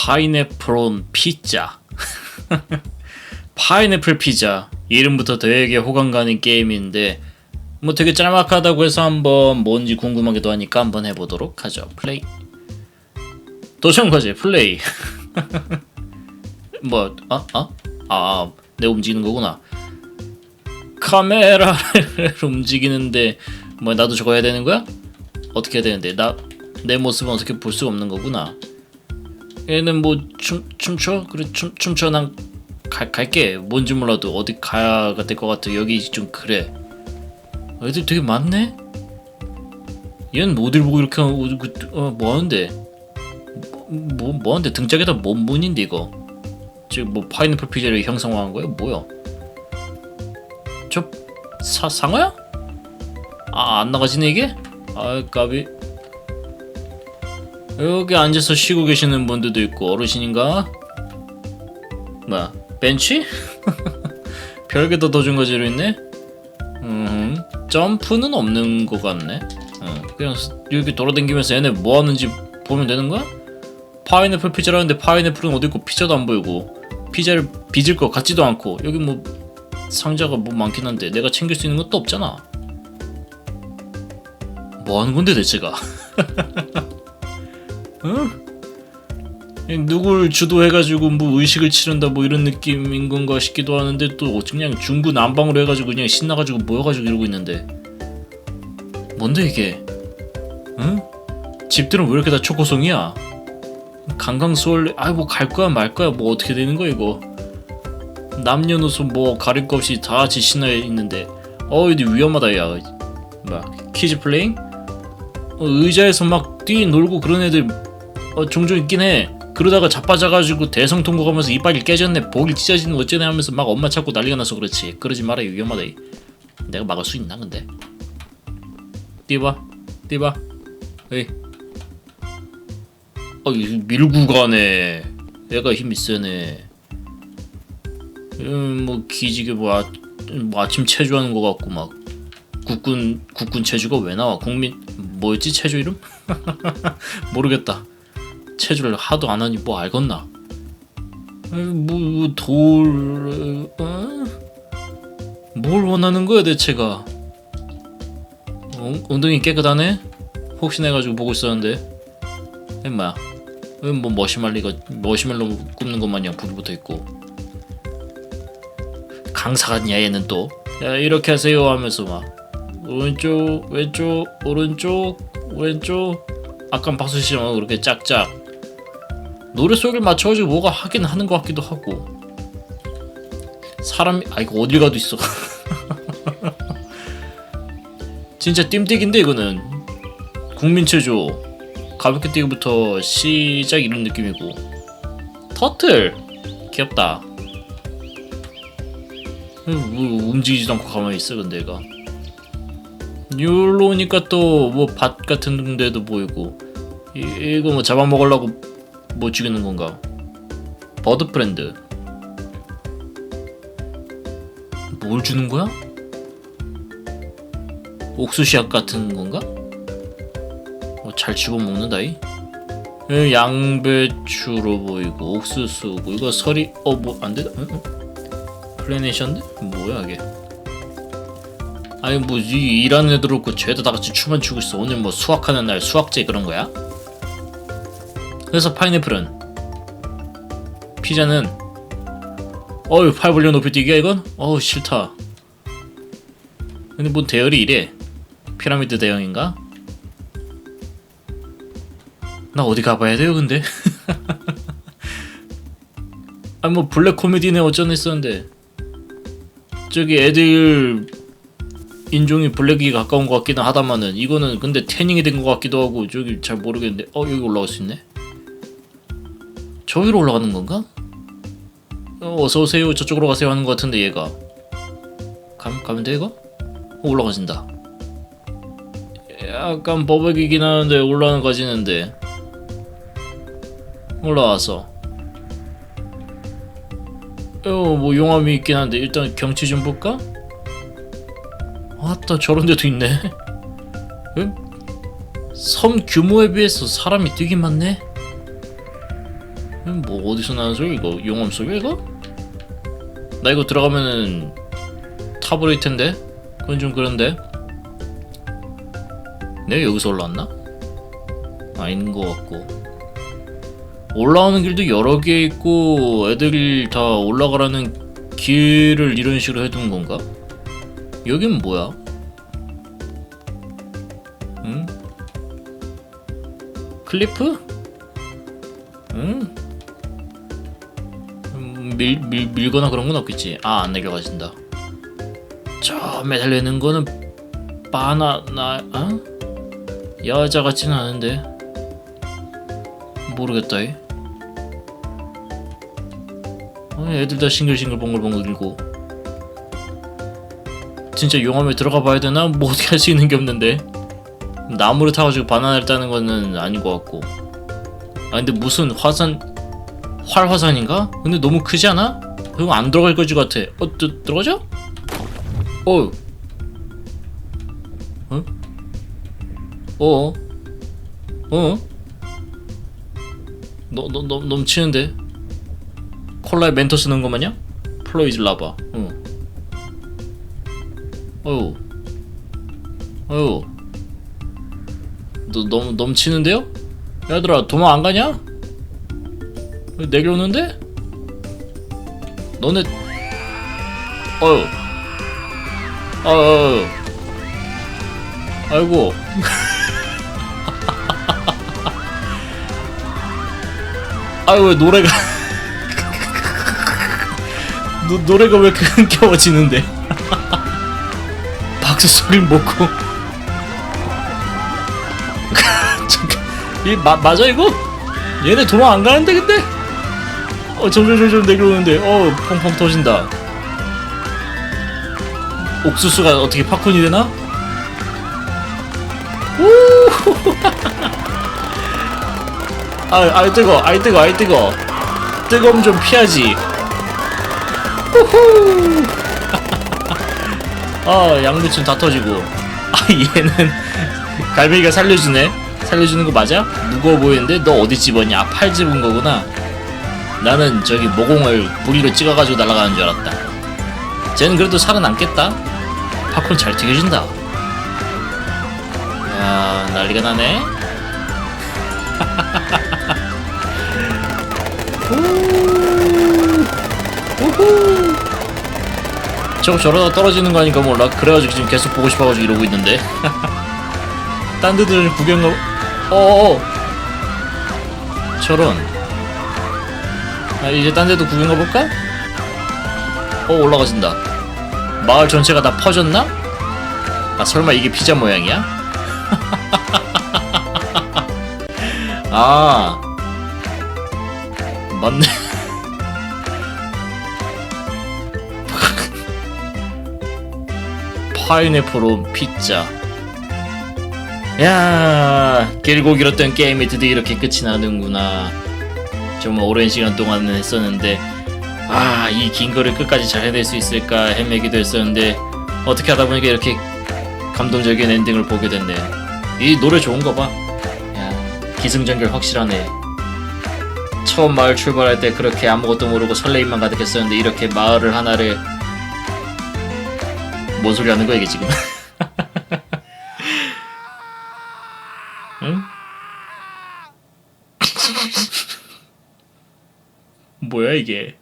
파인애플 온 피자. 파인애플 피자. 이름부터 되게 호감 가는 게임인데 뭐 되게 짤막하다고 해서 한번 뭔지 궁금하기도 하니까 한번 해보도록 하죠. 플레이. 도전 과제 플레이. 뭐 아? 아? 아, 내 움직이는 거구나. 카메라를 움직이는데 뭐 나도 저거 해야 되는 거야? 어떻게 해야 되는데 나 내 모습은 어떻게 볼 수가 없는 거구나. 얘는 뭐 춤 춤춰? 그래 춤 춤춰 난 갈, 갈게. 뭔지 몰라도 어디 가야 될 것 같아. 여기 좀 그래. 애들 되게 많네. 얘는 어딜 보고 이렇게 그, 어, 뭐 하는데? 뭐, 뭐 하는데 등짝에다 뭔 문인데 이거? 지금 뭐 파인애플 피자를 형성화한 거야? 뭐야? 저 사, 상어야? 아 안 나가지네 이게? 아 까비 여기 앉아서 쉬고 계시는 분들도 있고 어르신인가? 뭐야 벤치? 별게 더 도준 거지로 있네? 음 점프는 없는 것 같네 어, 그냥 이렇게 돌아다니면서 얘네 뭐 하는지 보면 되는 거야? 파인애플 피자라는데 파인애플은 어디 있고 피자도 안 보이고 피자를 빚을 것 같지도 않고 여기 뭐 상자가 뭐 많긴 한데 내가 챙길 수 있는 것도 없잖아. 뭐 하는 건데 대체가? 응? 누굴 주도해가지고 뭐 의식을 치른다 뭐 이런 느낌인 건가 싶기도 하는데 또 그냥 중구 난방으로 해가지고 그냥 신나가지고 모여가지고 이러고 있는데 뭔데 이게? 응? 집들은 왜 이렇게 다 초코송이야? 강강수월래 아이 뭐 갈 거야 말 거야 뭐 어떻게 되는 거야 이거 남녀노소 뭐 가릴 것 없이 다 같이 신나 있는데 어 이거 위험하다 야 뭐야 키즈 플레잉 어, 의자에서 막 뛰 놀고 그런 애들 어, 종종 있긴 해 그러다가 자빠져가지고 대성 통곡 하면서 이빨이 깨졌네 목이 찢어지는 어쩌네 하면서 막 엄마 찾고 난리가 나서 그렇지 그러지 마라 위험하다 이. 내가 막을 수 있나 근데 뛰봐 뛰봐 에이 어, 이 밀고 가네. 얘가 힘이 세네. 음, 뭐 기지개 뭐, 아, 뭐 아침 체조하는 것 같고 막 국군 국군 체조가 왜 나와? 국민 뭐였지 체조 이름? 모르겠다. 체조를 하도 안 하니 뭐 알겠나? 뭐 돌 어? 뭘 원하는 거야 대체가? 어, 엉덩이 깨끗하네? 혹시나 해가지고 보고 있었는데. 엠마야. 뭐 머시말리가 머시멜로 굽는 것 마냥 불이 붙어 있고 강사 같냐 얘는 또 야, 이렇게 하세요 하면서 막 오른쪽 왼쪽 오른쪽 왼쪽 아까 박수 씨랑 그렇게 짝짝 노래 소리를 맞춰가지고 뭐가 하긴 하는 것 같기도 하고. 사람이 아 이거 어딜 가도 있어. 진짜 뜀뛰기인데 이거는. 국민체조. 가볍게 뛰기부터 시작 이런 느낌이고. 터틀! 귀엽다. 뭐 움직이지도 않고 가만히 있어 근데 얘가. 여기로 오니까 또 뭐 밭 같은 데도 보이고. 이, 이거 뭐 잡아먹으려고 뭐 죽이는 건가 버드 프렌드 뭘 주는 거야? 옥수수약 같은 건가? 어, 잘 집어먹는다 이 예, 양배추로 보이고 옥수수고 이거 설이 어뭐 안 되다 응? 응? 플래네이션데? 뭐야 이게 아니 뭐이 일하는 애들 없고 쟤도 다 같이 춤만 추고 있어 오늘 뭐 수학하는 날 수학제 그런 거야? 그래서 파인애플은? 피자는? 어휴 팔 벌려 높이 뛰기야 이건? 어우 싫다. 근데 뭔 대열이 이래. 피라미드 대형인가? 나 어디 가봐야 돼요 근데? 아니 뭐 블랙 코미디네 어쩌네 했었는데. 저기 애들 인종이 블랙이 가까운 것 같기는 하다마는 이거는 근데 태닝이 된 것 같기도 하고 저기 잘 모르겠는데. 어 여기 올라갈 수 있네 저기로 올라가는 건가? 어, 어서 오세요 저쪽으로 가세요 하는 것 같은데 얘가 가면 가면 돼 이거? 어, 올라가진다 약간 버벅이긴 하는데 올라는 가지는데 올라와서 어뭐 용암이 있긴 한데 일단 경치 좀 볼까? 아따 저런 데도 있네 응? 섬 규모에 비해서 사람이 되게 많네 음, 뭐 어디서 나는 소리 이거 용암 소리 이거? 나 이거 들어가면은 타버릴 텐데 그건 좀 그런데 내가 여기서 올라왔나? 아닌 것 같고 올라오는 길도 여러 개 있고 애들이 다 올라가라는 길을 이런 식으로 해둔 건가? 여긴 뭐야? 응? 클리프? 응? 음, 밀, 밀, 밀거나 그런 건 없겠지. 아, 안 내려가진다. 저 매달려 있는 거는 바나나, 어? 여자 같지는 않은데. 모르겠다, 이. 어, 애들 다 싱글싱글 봉글봉글 들고. 진짜 용암에 들어가 봐야 되나? 뭐 어떻게 할 수 있는 게 없는데. 나무를 타가지고 바나나를 따는 거는 아닌 것 같고. 아 근데 무슨 화산 활화산인가? 근데 너무 크지 않아? 이거 안 들어갈 거지 같아. 어, 드, 들어가자? 어. 어? 어? 어? 너, 너, 너, 넘치는데? 콜라에 멘토스 넣은 거 마냥? 플로이즈 라바. 응. 어휴. 어휴. 너 너무 넘치는데요? 얘들아 도망 안 가냐? 왜 내려오는데? 너네 어휴 어휴 아이고 아유 왜 노래가 노, 노래가 왜 흥겨워지는데 박수 소리를 먹고 잠깐 이 마, 맞아 이거? 얘네 도망 안 가는데 근데? 어 점점 점점 내려오는데 어 펑펑 터진다 옥수수가 어떻게 팝콘이 되나? 우 아, 아 뜨거, 아이 뜨거, 아이 뜨거. 뜨거움 좀 피하지. 후후. 아, 양배추 다 터지고. 아, 얘는 갈매기가 살려주네. 살려주는 거 맞아? 무거워 보이는데 너 어디 집었냐? 팔 집은 거구나. 나는 저기 모공을 부리로 찍어가지고 날아가는 줄 알았다. 쟤는 그래도 살아남겠다. 팝콘 잘 튀겨진다. 야 난리가 나네. 우후. 저거 저러다 떨어지는 거 아닌가 몰라. 그래가지고 지금 계속 보고 싶어가지고 이러고 있는데. 딴 데들 구경 가. 어어. 저런. 아, 이제 딴 데도 구경 가볼까? 어 올라가진다. 마을 전체가 다 퍼졌나? 아 설마 이게 피자 모양이야? 아 맞네. 파인애플 온 피자. 야 길고 길었던 게임이 드디어 이렇게 끝이 나는구나. 좀 오랜 시간 동안 했었는데 아 이 긴 거를 끝까지 잘 해낼 수 있을까 헤매기도 했었는데 어떻게 하다 보니까 이렇게 감동적인 엔딩을 보게 됐네. 이 노래 좋은 거 봐. 야 기승전결 확실하네. 처음 마을 출발할 때 그렇게 아무것도 모르고 설레임만 가득했었는데 이렇게 마을을 하나를 뭔 소리 하는 거야 이게 지금? 뭐야 이게?